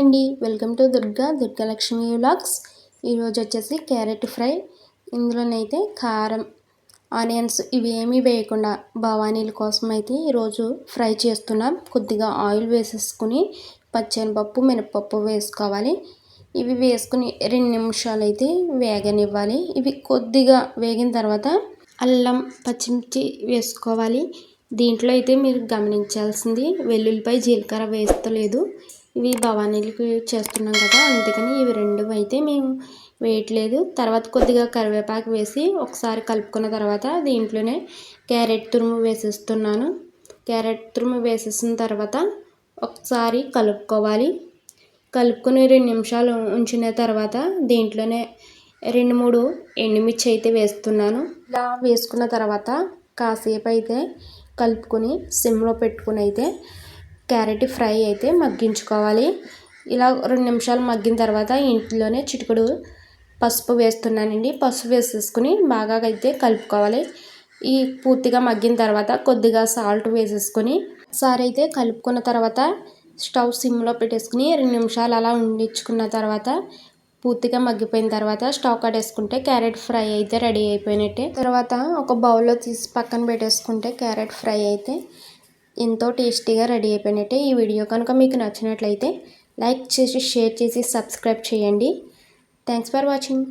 అండి. Welcome to Durga Durgalakshmi vlogs. ఈరోజు వచ్చేసి క్యారెట్ ఫ్రై. ఇందులోనైతే కారం ఆనియన్స్ ఇవి ఏమీ వేయకుండా భవానీల కోసం అయితే ఈరోజు ఫ్రై చేస్తున్నాం. కొద్దిగా ఆయిల్ వేసేసుకుని పచ్చనిపప్పు మినపప్పు వేసుకోవాలి. ఇవి వేసుకుని రెండు నిమిషాలు అయితే వేగనివ్వాలి. ఇవి కొద్దిగా వేగిన తర్వాత అల్లం పచ్చిమిర్చి వేసుకోవాలి. దీంట్లో అయితే మీరు గమనించాల్సింది వెల్లుల్లిపై జీలకర్ర వేస్తలేదు. ఇవి భవానీలకు చేస్తున్నాం కదా అందుకని ఇవి రెండు అయితే మేము వేయట్లేదు. తర్వాత కొద్దిగా కరివేపాకు వేసి ఒకసారి కలుపుకున్న తర్వాత దీంట్లోనే క్యారెట్ తురుము వేసేస్తున్నాను. క్యారెట్ తురుము వేసేసిన తర్వాత ఒకసారి కలుపుకోవాలి. కలుపుకొని రెండు నిమిషాలు ఉంచిన తర్వాత దీంట్లోనే రెండు మూడు ఎండుమిర్చి అయితే వేస్తున్నాను. ఇలా వేసుకున్న తర్వాత కాసేపు అయితే కలుపుకొని సిమ్లో పెట్టుకుని అయితే క్యారెట్ ఫ్రై అయితే మగ్గించుకోవాలి. ఇలా రెండు నిమిషాలు మగ్గిన తర్వాత ఇంట్లోనే చిటికడు పసుపు వేస్తున్నానండి. పసుపు వేసేసుకుని బాగా అయితే కలుపుకోవాలి. ఈ పూర్తిగా మగ్గిన తర్వాత కొద్దిగా సాల్ట్ వేసేసుకొని సార్ అయితే కలుపుకున్న తర్వాత స్టవ్ సిమ్లో పెట్టేసుకుని రెండు నిమిషాలు అలా ఉండించుకున్న తర్వాత పూర్తిగా మగ్గిపోయిన తర్వాత స్టవ్ కట్టేసుకుంటే క్యారెట్ ఫ్రై అయితే రెడీ అయిపోయినట్టే. తర్వాత ఒక బౌల్లో తీసి పక్కన పెట్టేసుకుంటే క్యారెట్ ఫ్రై అయితే ఎంతో టేస్టీగా రెడీ అయిపోయినట్టే ఈ వీడియో కనుక మీకు నచ్చినట్లయితే లైక్ చేసి షేర్ చేసి సబ్స్క్రైబ్ చేయండి. Thanks for watching.